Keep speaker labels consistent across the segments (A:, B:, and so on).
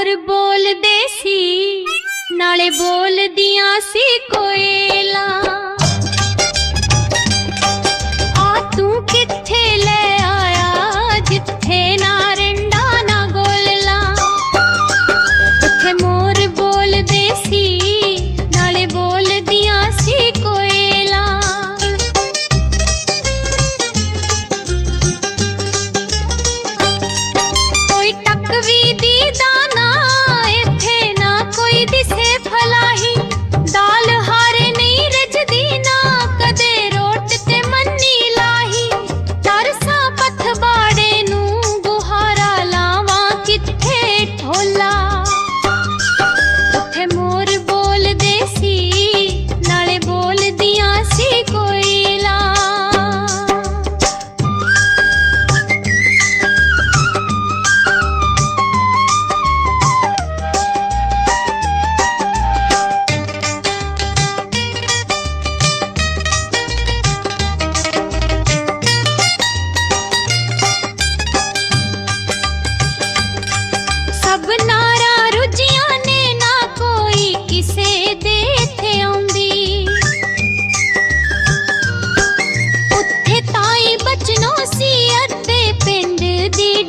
A: ਮੋਰ ਬੋਲਦੇ ਸੀ। ਨਾਲੇ ਬੋਲਦੀਆਂ ਸੀ ਕੋਇਲਾ।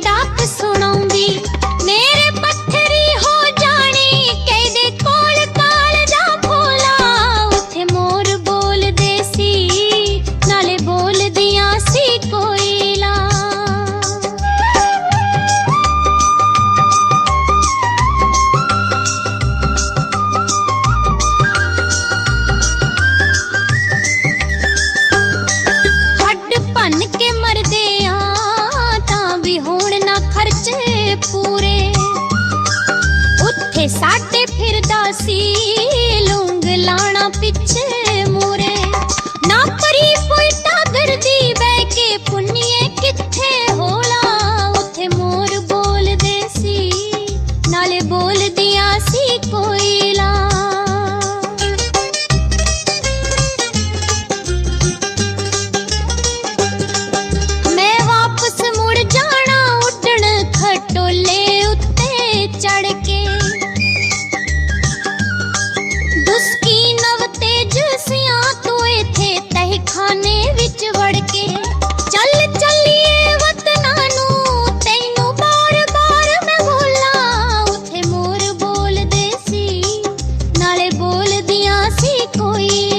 A: ডাক पूरे। उठे साढ़े फिरदा सी कोई